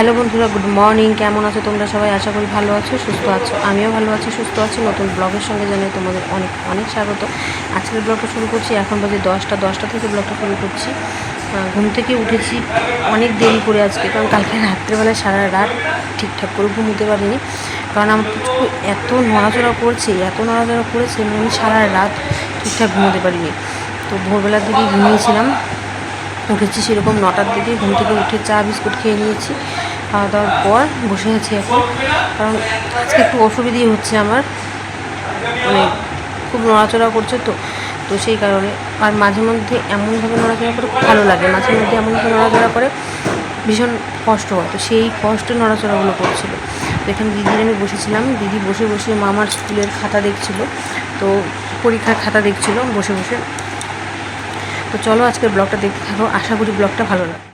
Hello বন্ধুরা, good morning. কেমন আছো তোমরা সবাই? আশা করি ভালো আছো, সুস্থ আছো। আমিও ভালো আছি, সুস্থ আছি। নতুন ব্লগের সঙ্গে জানাই তোমাদের অনেক অনেক স্বাগত। আজকের ব্লগটা শুরু করছি, এখন বাজে দশটা। দশটা থেকে ব্লগটা শুরু করছি। ঘুম থেকে উঠেছি অনেক দেরি করে আজকে, কারণ কালকে রাত্রেবেলায় সারা রাত ঠিকঠাক করে ঘুমোতে পারিনি। কারণ আমার এত নড়াচড়া করছে, এত নড়াচড়া করেছে মানে আমি সারা রাত ঠিকঠাক ঘুমোতে পারিনি। তো ভোরবেলার দিকে ঘুমিয়েছিলাম। উঠেছি সেরকম নটার দিকে, ঘুম থেকে উঠে চা, বিস্কুট খেয়ে নিয়েছি। খাওয়া দাওয়ার পর বসে আছি এখন। কারণ আজকে একটু অসুবিধেই হচ্ছে আমার। মানে খুব নড়াচড়া করছে তো তো সেই কারণে। আর মাঝে মধ্যে এমনভাবে নড়াচড়া করে ভালো লাগে। মাঝে মধ্যে এমনভাবে নড়াচড়া করে ভীষণ কষ্ট হয়। তো সেই কষ্টে নড়াচড়াগুলো করছিল। তো এখানে দিদির আমি বসেছিলাম। দিদি বসে বসে মামার স্কুলের খাতা দেখছিল। তো পরীক্ষার খাতা দেখছিল। বসে বসে। তো চলো আজকের ব্লগটা দেখতে থাকো। আশা করি ব্লগটা ভালো লাগে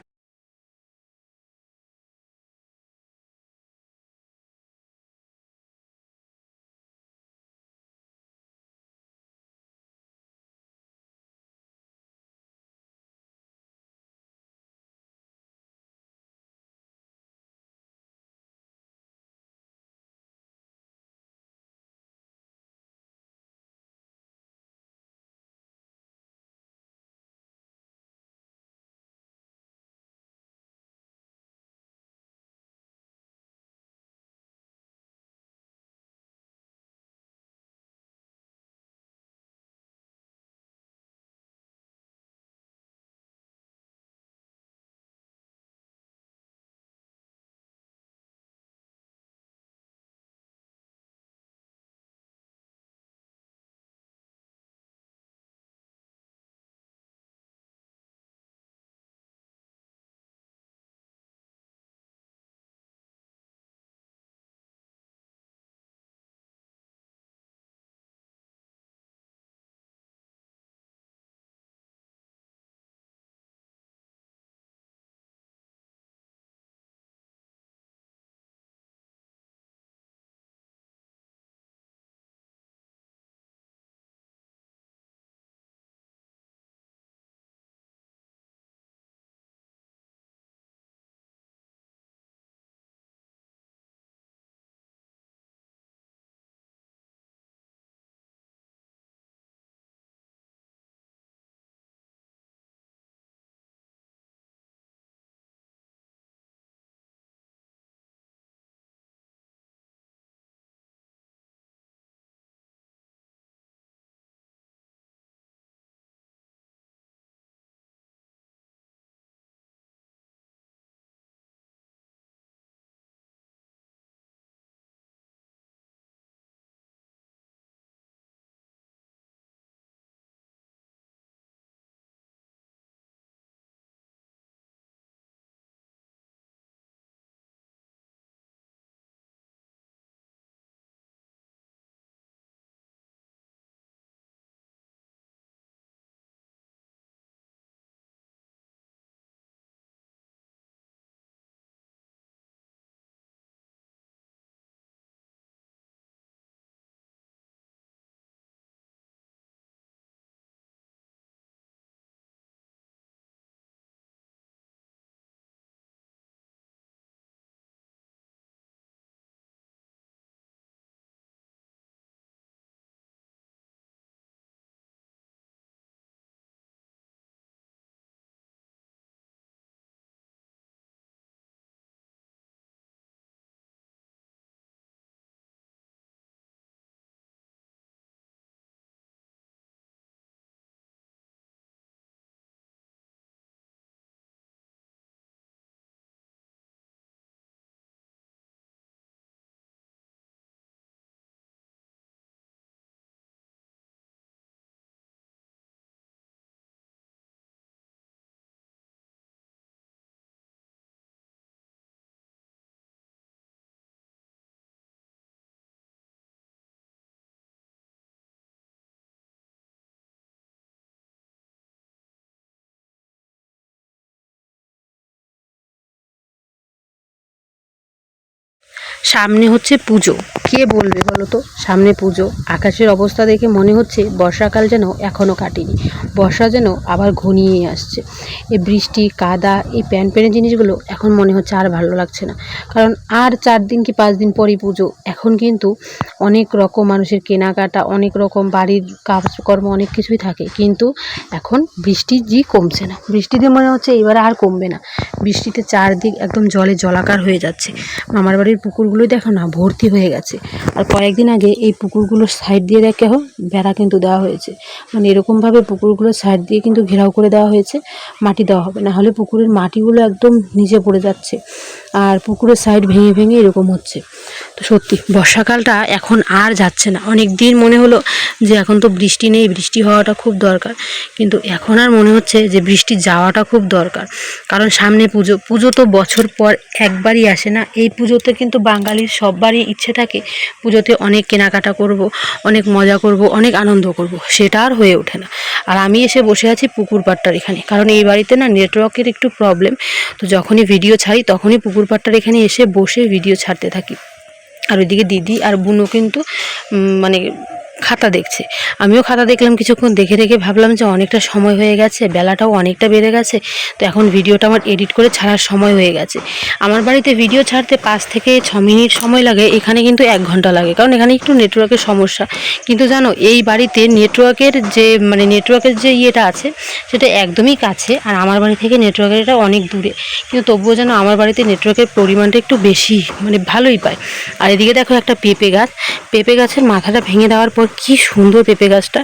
সামনে হচ্ছে পুজো। কে বলবে বলো তো? সামনে পুজো। আকাশের অবস্থা দেখে মনে হচ্ছে বর্ষাকাল যেন এখনও কাটেনি। বর্ষা যেন আবার ঘনিয়ে আসছে। এই বৃষ্টি, কাদা, এই প্যান প্যানের জিনিসগুলো এখন মনে হচ্ছে আর ভালো লাগছে না। কারণ আর চার দিন কি পাঁচ দিন পরই পুজো? এখন কিন্তু অনেক রকম মানুষের কেনাকাটা, অনেক রকম বাড়ির কাজকর্ম, অনেক কিছুই থাকে। কিন্তু এখন বৃষ্টি জি কমছে না। বৃষ্টিতে মনে হচ্ছে এবারে আর কমবে না। বৃষ্টিতে চারদিক একদম জলে জলাকার হয়ে যাচ্ছে। মামার বাড়ির পুকুরগুলো দেখো না, ভর্তি হয়ে গেছে। আর কয়েকদিন আগে এই পুকুরগুলোর সাইড দিয়ে দেখে বেড়া কিন্তু দেওয়া হয়েছে। মানে এরকমভাবে পুকুরগুলোর সাইড দিয়ে কিন্তু ঘেরাও করে দেওয়া হয়েছে, মাটি দেওয়া হবে। না হলে পুকুরের মাটিগুলো একদম নিচে পড়ে যাচ্ছে আর পুকুরের সাইড ভেঙে ভেঙে এরকম হচ্ছে। তো সত্যি, বর্ষাকালটা এখন আর যাচ্ছে না। অনেক দিন মনে হলো যে এখন তো বৃষ্টি নেই, বৃষ্টি হওয়াটা খুব দরকার। কিন্তু এখন আর মনে হচ্ছে যে বৃষ্টি যাওয়াটা খুব দরকার। কারণ সামনে পুজো পুজো তো বছর পর একবারই আসে না। এই পুজোতে কিন্তু বাঙালির সববারই ইচ্ছে থাকে পুজোতে অনেক কেনাকাটা করব, অনেক মজা করব, অনেক আনন্দ করব, সেটা আর হয়ে ওঠে না। আর আমি এসে বসে আছি পুকুর পাড়টার এখানে, কারণ এই বাড়িতে না নেটওয়ার্কের একটু প্রবলেম তো যখনই ভিডিও ছাড়ি তখনই পুকুর পাড়টার এখানে এসে বসে ভিডিও ছাড়তে থাকি। আর ওইদিকে দিদি আর বুনো কিন্তু মানে খাতা দেখছে। আমিও খাতা দেখলাম, কিছুক্ষণ দেখে দেখে ভাবলাম যে অনেকটা সময় হয়ে গেছে, বেলাটাও অনেকটা বেড়ে গেছে, তো এখন ভিডিওটা আমার এডিট করে ছাড়ার সময় হয়ে গেছে। আমার বাড়িতে ভিডিও ছাড়তে পাঁচ থেকে ছ মিনিট সময় লাগে, এখানে কিন্তু এক ঘণ্টা লাগে, কারণ এখানে একটু নেটওয়ার্কের সমস্যা। কিন্তু জানো, এই বাড়িতে নেটওয়ার্কের যে মানে নেটওয়ার্কের যে ইয়েটা আছে, সেটা একদমই কাছে, আর আমার বাড়ি থেকে নেটওয়ার্কের এটা অনেক দূরে। কিন্তু তবুও যেন আমার বাড়িতে নেটওয়ার্কের পরিমাণটা একটু বেশি মানে ভালোই পায়। আর এদিকে দেখো একটা পেঁপে গাছ, পেঁপে গাছের মাথাটা ভেঙে দেওয়ার পর কি সুন্দর পেঁপে গাছটা।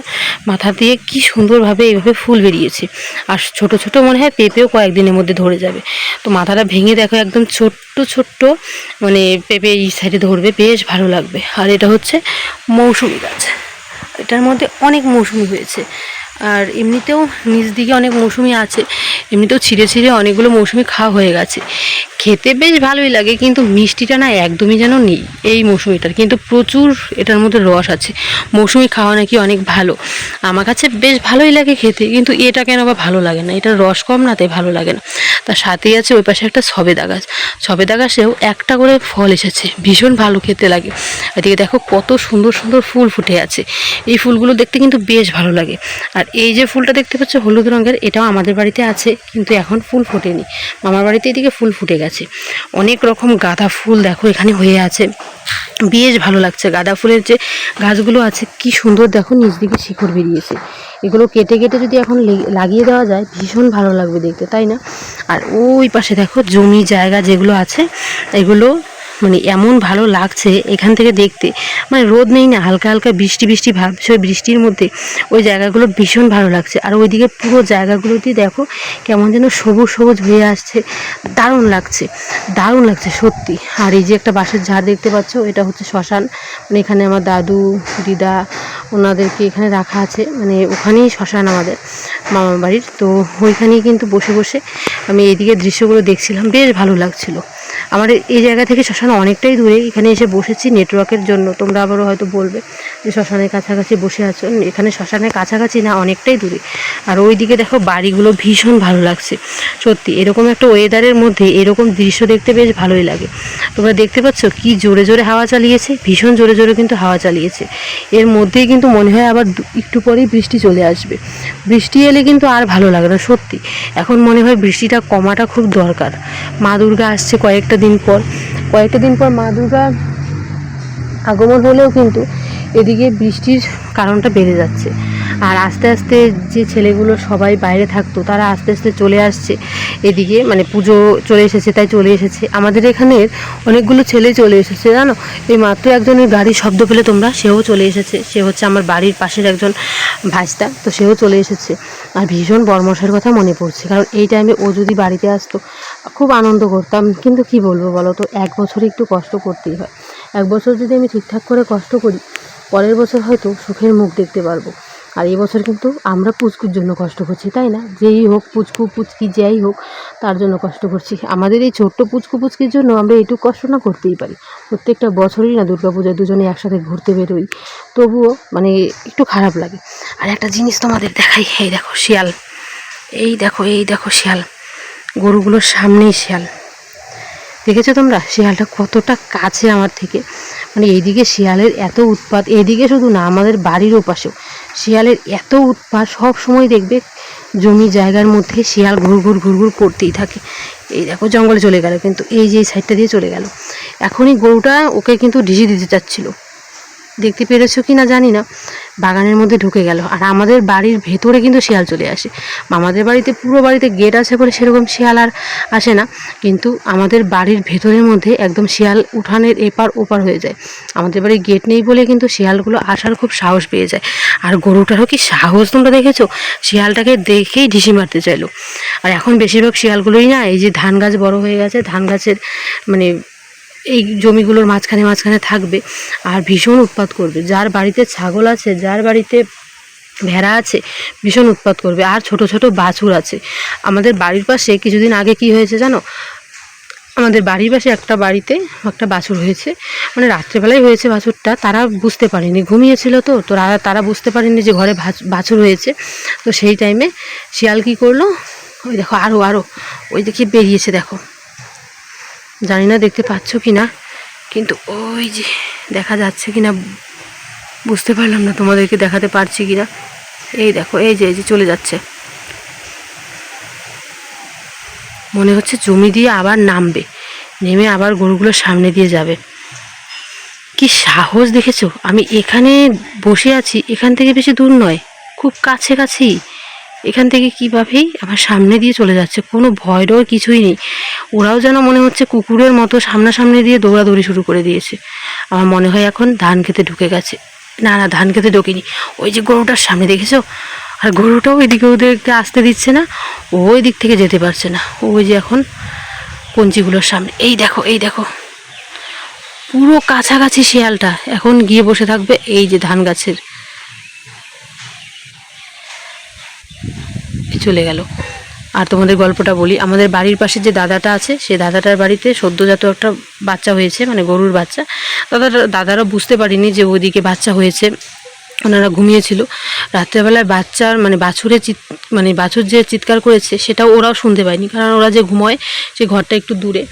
মাথা দিয়ে কি সুন্দরভাবে এইভাবে ফুল বেরিয়েছে। আর ছোট ছোট মনে হয় পেঁপেও কয়েকদিনের মধ্যে ধরে যাবে। তো মাথাটা ভেঙে দেখো একদম ছোট্ট ছোট্ট মানে পেঁপে এই সাইডে ধরবে, বেশ ভালো লাগবে। আর এটা হচ্ছে মৌসুমি গাছ। এটার মধ্যে অনেক মৌসুমি হয়েছে। আর এমনিতেও নিচ দিকে অনেক মৌসুমি আছে। এমনিতেও ছিঁড়ে ছিঁড়ে অনেকগুলো মৌসুমি খাওয়া হয়ে গেছে। খেতে বেশ ভালোই লাগে, কিন্তু মিষ্টিটা না একদমই যেন নেই এই মৌসুমিটার। কিন্তু প্রচুর এটার মধ্যে রস আছে। মৌসুমি খাওয়া নাকি অনেক ভালো। আমার কাছে বেশ ভালোই লাগে খেতে, কিন্তু এটা কেন বা ভালো লাগে না? এটার রস কম না, তাই ভালো লাগে না। তার সাথেই আছে ওই পাশে একটা সবেদা গাছ। সবেদা গাছেও একটা করে ফল এসেছে, ভীষণ ভালো খেতে লাগে। এদিকে দেখো কত সুন্দর সুন্দর ফুল ফুটে আছে। এই ফুলগুলো দেখতে কিন্তু বেশ ভালো লাগে। আর এই যে ফুলটা দেখতে পাচ্ছ হলুদ রঙের, এটাও আমাদের বাড়িতে আছে, কিন্তু এখন ফুল ফোটেনি। মামার বাড়িতে এদিকে ফুল ফুটে গেছে। অনেক রকম গাঁদা ফুল দেখো এখানে হয়ে আছে। বেশ ভালো লাগছে। গাঁদা ফুলের যে গাছগুলো আছে, কি সুন্দর দেখো নিজ দিকে শিকড় বেরিয়েছে। এগুলো কেটে কেটে যদি এখন লাগিয়ে দেওয়া যায়, ভীষণ ভালো লাগবে দেখতে, তাই না? আর ওই পাশে দেখো জমি জায়গা যেগুলো আছে, এগুলো মানে এমন ভালো লাগছে এখান থেকে দেখতে। মানে রোদ নেই না, হালকা হালকা বৃষ্টি বৃষ্টি ভাব, সেই বৃষ্টির মধ্যে ওই জায়গাগুলো ভীষণ ভালো লাগছে। আর ওইদিকে পুরো জায়গাগুলোতে দেখো কেমন যেন সবুজ সবুজ হয়ে আসছে, দারুণ লাগছে দারুণ লাগছে সত্যি। আর এই যে একটা বাঁশের ঝাড় দেখতে পাচ্ছ, এটা হচ্ছে শ্মশান। মানে এখানে আমার দাদু, দিদা ওনাদেরকে এখানে রাখা আছে। মানে ওখানেই শ্মশান আমাদের মামার বাড়ির। তো ওইখানেই কিন্তু বসে বসে আমি এইদিকে দৃশ্যগুলো দেখছিলাম, বেশ ভালো লাগছিল। আমার এই জায়গা থেকে শ্মশান অনেকটাই দূরে। এখানে এসে বসেছি নেটওয়ার্কের জন্য। তোমরা আবারও হয়তো বলবে যে শ্মশানের কাছাকাছি বসে আছো। এখানে শ্মশানের কাছাকাছি না, অনেকটাই দূরে। আর ওইদিকে দেখো বাড়িগুলো ভীষণ ভালো লাগছে। সত্যি, এরকম একটা ওয়েদারের মধ্যে এরকম দৃশ্য দেখতে বেশ ভালোই লাগে। তোমরা দেখতে পাচ্ছ কি জোরে জোরে হাওয়া চালিয়েছে? ভীষণ জোরে জোরে কিন্তু হাওয়া চালিয়েছে। এর মধ্যেই কিন্তু মনে হয় আবার একটু পরেই বৃষ্টি চলে আসবে। বৃষ্টি এলে কিন্তু আর ভালো লাগে না, সত্যি। এখন মনে হয় বৃষ্টিটা কমাটা খুব দরকার। মা দুর্গা আসছে কয়েকটা দিন পর, কয়েকটা দিন পর মা দুর্গা আগমন হলেও কিন্তু এদিকে বৃষ্টির কারণটা বেড়ে যাচ্ছে। আর আস্তে আস্তে যে ছেলেগুলো সবাই বাইরে থাকতো, তারা আস্তে আস্তে চলে আসছে। এদিকে মানে পুজো চলে এসেছে, তাই চলে এসেছে। আমাদের এখানের অনেকগুলো ছেলে চলে এসেছে, জানো? এই মাত্র একজনের গাড়ির শব্দ পেলে তোমরা, সেও চলে এসেছে। সে হচ্ছে আমার বাড়ির পাশের একজন ভাইস্তা, তো সেও চলে এসেছে। আর ভীষণ বর্মশের কথা মনে পড়ছে, কারণ এই টাইমে ও যদি বাড়িতে আসতো, খুব আনন্দ করতাম। কিন্তু কি বলব বলো তো, এক বছরে একটু কষ্ট করতেই হয়। এক বছর যদি আমি ঠিকঠাক করে কষ্ট করি, পরের বছর হয়তো সুখের মুখ দেখতে পারব। আর এবছর কিন্তু আমরা পুচকুর জন্য কষ্ট করছি, তাই না? যেই হোক পুচকু, পুচকি, যাই হোক, তার জন্য কষ্ট করছি। আমাদের এই ছোট্ট পুচকু, পুচকির জন্য আমরা এইটুকু কষ্ট না করতেই পারি। প্রত্যেকটা বছরই না দুর্গাপূজায় দুজনে একসাথে ঘুরতে বেরোই। তবুও মানে একটু খারাপ লাগে। আর একটা জিনিস তোমাদের দেখাই, এই দেখো শিয়াল। এই দেখো এই দেখো শিয়াল। গরুগুলোর সামনেই শিয়াল। দেখেছ তোমরা? শিয়ালটা কতটা কাছে আমার থেকে। মানে এইদিকে শিয়ালের এত উৎপাত, এইদিকে শুধু না, আমাদের বাড়ির ওপাশেও। শিয়ালের এত উৎপাত, সব সময় দেখবে জমি জায়গার মধ্যে শিয়াল ঘুর ঘুর ঘুর ঘুর করতেই থাকে। এই দেখো জঙ্গলে চলে গেল, কিন্তু এই যে সাইডটা দিয়ে চলে গেল। এখনই গরুটা ওকে কিন্তু ঢিসি দিতে চাচ্ছিল। দেখতে পেরেছ কি না জানি না। বাগানের মধ্যে ঢুকে গেল। আর আমাদের বাড়ির ভেতরে কিন্তু শিয়াল চলে আসে। আমাদের বাড়িতে পুরো বাড়িতে গেট আছে বলে সেরকম শিয়াল আর আসে না। কিন্তু আমাদের বাড়ির ভেতরের মধ্যে একদম শিয়াল উঠানের এপার ওপার হয়ে যায়। আমাদের বাড়ির গেট নেই বলে কিন্তু শিয়ালগুলো আসার খুব সাহস পেয়ে যায়। আর গরুটারও কি সাহস তোমরা দেখেছ? শিয়ালটাকে দেখেই ঢিসি মারতে চাইলো। আর এখন বেশিরভাগ শিয়ালগুলোই না, এই যে ধান গাছ বড় হয়ে গেছে ধান গাছের মানে এই জমিগুলোর মাঝখানে মাঝখানে থাকবে আর ভীষণ উৎপাত করবে। যার বাড়িতে ছাগল আছে, যার বাড়িতে ভেড়া আছে, ভীষণ উৎপাত করবে। আর ছোট ছোট বাছুর আছে। আমাদের বাড়ির পাশে কিছুদিন আগে কি হয়েছে জানো? আমাদের বাড়ির পাশে একটা বাড়িতে একটা বাছুর হয়েছে। মানে রাত্রেবেলায় হয়েছে বাছুরটা। তারা বুঝতে পারেনি। ঘুমিয়েছিল তো তো তারা বুঝতে পারেনি যে ঘরে বাছুর হয়েছে। তো সেই টাইমে শিয়াল কী করল? ওই দেখো আরও আরও ওই দেখে বেরিয়েছে, দেখো। জানি না দেখতে পাচ্ছ কি না কিন্তু ওই যে দেখা যাচ্ছে কি না বুঝতে পারলাম না তোমাদেরকে দেখাতে পারছি কি না এই দেখো, এই যে এই যে চলে যাচ্ছে। মনে হচ্ছে জমি দিয়ে আবার নামবে, নেমে আবার গরুগুলোর সামনে দিয়ে যাবে। কি সাহস দেখেছ? আমি এখানে বসে আছি, এখান থেকে বেশি দূর নয়, খুব কাছে কাছেই এখান থেকে কীভাবেই আমার সামনে দিয়ে চলে যাচ্ছে? কোনো ভয় ডর কিছুই নেই। ওরাও যেন মনে হচ্ছে কুকুরের মতো সামনাসামনি দিয়ে দৌড়াদৌড়ি শুরু করে দিয়েছে। আমার মনে হয় এখন ধান খেতে ঢুকে গেছে। না না, ধান খেতে ঢোকেনি। ওই যে গরুটার সামনে, দেখেছ? আর গরুটাও এদিকে ওদেরকে আসতে দিচ্ছে না। ও ওই দিক থেকে যেতে পারছে না। ওই যে এখন কঞ্চিগুলোর সামনে। এই দেখো এই দেখো। পুরো কাছাকাছি শিয়ালটা। এখন গিয়ে বসে থাকবে এই যে ধান গাছের। চলে গেল। আর তোমাদের গল্পটা বলি, আমাদের বাড়ির পাশে যে দাদাটা আছে, সে দাদাটার বাড়িতে সদ্যজাত একটা বাচ্চা হয়েছে মানে গরুর বাচ্চা। দাদাটা দাদারা বুঝতে পারিনি যে ওইদিকে বাচ্চা হয়েছে। ওনারা ঘুমিয়েছিল। রাত্রেবেলায় বাচ্চার মানে বাছুরে চিৎ মানে বাছুর যে চিৎকার করেছে সেটাও ওরাও শুনতে পায়নি। কারণ ওরা যে ঘুমোয় সেই ঘরটা একটু দূরে।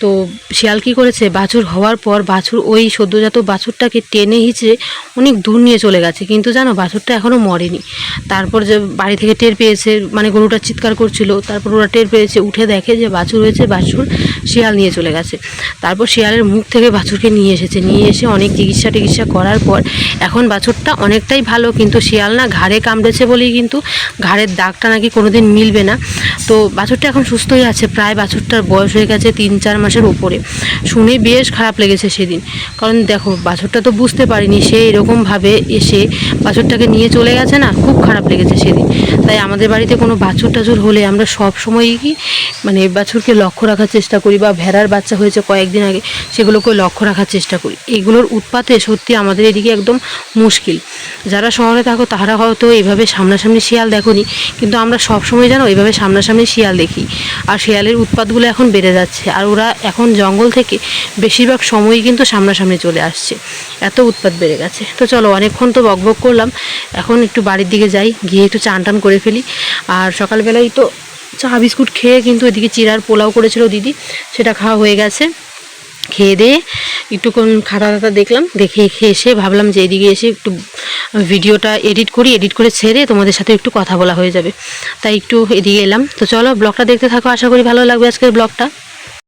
তো শিয়াল কী করেছে, বাছুর হওয়ার পর বাছুর ওই সদ্যজাত বাছুরটাকে টেনে হিচড়ে অনেক দূর নিয়ে চলে গেছে। কিন্তু জানো, বাছুরটা এখনও মরেনি। তারপর যে বাড়ি থেকে টের পেয়েছে মানে গরুটা চিৎকার করছিল, তারপর ওরা টের পেয়েছে, উঠে দেখে যে বাছুর হয়েছে, বাছুর শিয়াল নিয়ে চলে গেছে। তারপর শিয়ালের মুখ থেকে বাছুরকে নিয়ে এসেছে। নিয়ে এসে অনেক চিকিৎসা টিকিৎসা করার পর এখন বাছুরটা অনেকটাই ভালো, কিন্তু শিয়াল না ঘাড়ে কামড়েছে বলেই কিন্তু ঘাড়ের দাগটা নাকি কোনোদিন মিলবে না। তো বাছুরটা এখন সুস্থই আছে, প্রায় বাছুরটার বয়স হয়ে গেছে তিন চার মাসের ওপরে শুনে বেশ খারাপ লেগেছে সেদিন। কারণ দেখো, বাছুরটা তো বুঝতে পারিনি, সে এরকমভাবে এসে বাছুরটাকে নিয়ে চলে গেছে না, খুব খারাপ লেগেছে সেদিন। তাই আমাদের বাড়িতে কোনো বাছুর টাছুর হলে আমরা সব সময়ই কি মানে বাছুরকে লক্ষ্য রাখার চেষ্টা করি বা ভেড়ার বাচ্চা হয়েছে কয়েকদিন আগে সেগুলোকে লক্ষ্য রাখার চেষ্টা করি। এগুলোর উৎপাতে সত্যি আমাদের এদিকে একদম মুশকিল। যারা শহরে থাকো, তারা হয়তো এইভাবে সামনাসামনি শিয়াল দেখোনি, কিন্তু আমরা সব সময় জানো এইভাবে সামনাসামনি শিয়াল দেখি। আর শিয়ালের উৎপাতগুলো এখন বেড়ে যাচ্ছে, আর ওরা এখন জঙ্গল থেকে বেশিরভাগ সময়ই কিন্তু সামনাসামনি চলে আসছে। এত উৎপাত বেড়ে গেছে। তো চলো, অনেকক্ষণ তো বকবক করলাম, এখন একটু বাড়ির দিকে যাই, গিয়ে একটু চান টান করে ফেলি। আর সকালবেলায় তো চা, বিস্কুট খেয়ে কিন্তু এদিকে চিরার পোলাও করেছিল দিদি, সেটা খাওয়া হয়ে গেছে। খেয়ে দিয়ে একটুক্ষণ খাতা খাতা দেখলাম, দেখে খেয়ে এসে ভাবলাম যে এদিকে এসে একটু ভিডিওটা এডিট করি, এডিট করে ছেড়ে তোমাদের সাথে একটু কথা বলা হয়ে যাবে। তাই একটু এদিকে এলাম। তো চলো ব্লগটা দেখতে থাকো, আশা করি ভালো লাগবে আজকের ব্লগটা।